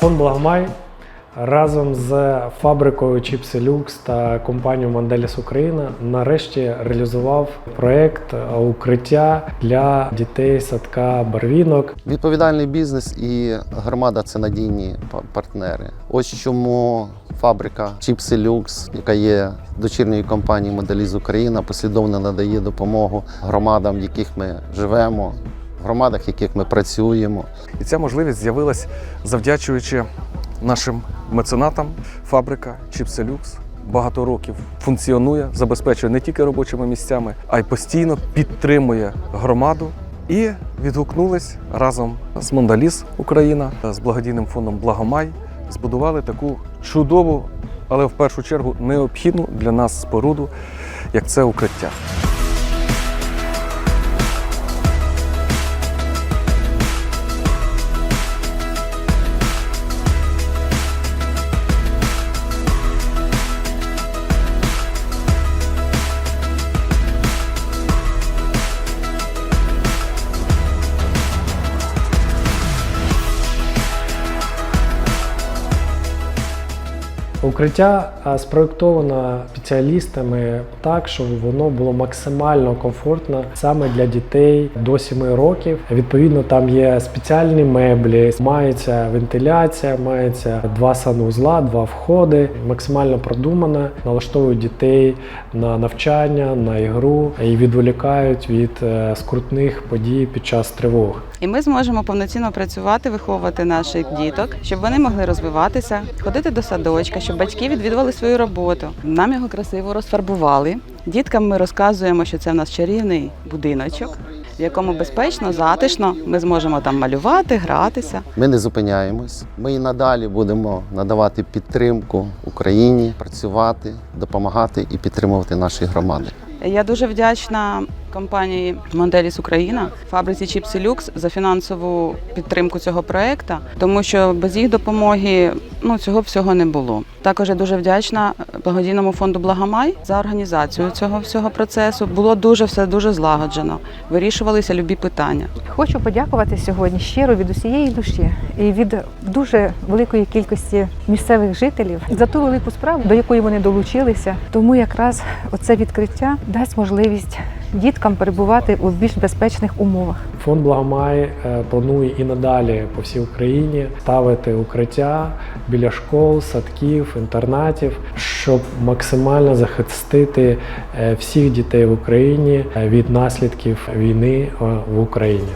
Фонд Благомай разом з фабрикою Чіпси Люкс та компанією Манделіс Україна нарешті реалізував проект укриття для дітей садка Барвінок. Відповідальний бізнес і громада це надійні партнери. Ось чому фабрика Чіпси Люкс, яка є дочірньою компанією Моделіз Україна, послідовно надає допомогу громадам, в яких ми живемо, громадах, в яких ми працюємо. І ця можливість з'явилась завдячуючи нашим меценатам. Фабрика Чіпси Люкс багато років функціонує, забезпечує не тільки робочими місцями, а й постійно підтримує громаду. І відгукнулись разом з Мондаліс Україна з благодійним фондом Благомай. Збудували таку чудову, але в першу чергу необхідну для нас споруду, як це укриття. Укриття спроєктовано спеціалістами так, щоб воно було максимально комфортно саме для дітей до 7 років. Відповідно, там є спеціальні меблі, мається вентиляція, мається два санузла, два входи. Максимально продумано, налаштовують дітей на навчання, на ігру і відволікають від е, скрутних подій під час тривог. І ми зможемо повноцінно працювати, виховувати наших діток, щоб вони могли розвиватися, ходити до садочка, щоб батьки відвідували свою роботу. Нам його красиво розфарбували. Діткам ми розказуємо, що це в нас чарівний будиночок, в якому безпечно, затишно ми зможемо там малювати, гратися. Ми не зупиняємось. Ми і надалі будемо надавати підтримку Україні, працювати, допомагати і підтримувати наші громади. Я дуже вдячна компанії Монделіс Україна, фабриці Чіпси Люкс за фінансову підтримку цього проекту, тому що без їх допомоги ну цього всього не було. Також я дуже вдячна благодійному фонду Благомай за організацію цього всього процесу. Було дуже все дуже злагоджено. Вирішувалися любі питання. Хочу подякувати сьогодні щиро від усієї душі і від дуже великої кількості місцевих жителів за ту велику справу, до якої вони долучилися. Тому якраз оце відкриття дасть можливість діткам перебувати у більш безпечних умовах. Фонд Благомай е, планує і надалі по всій Україні ставити укриття біля школ, садків, інтернатів, щоб максимально захистити е, всіх дітей в Україні е, від наслідків війни в Україні.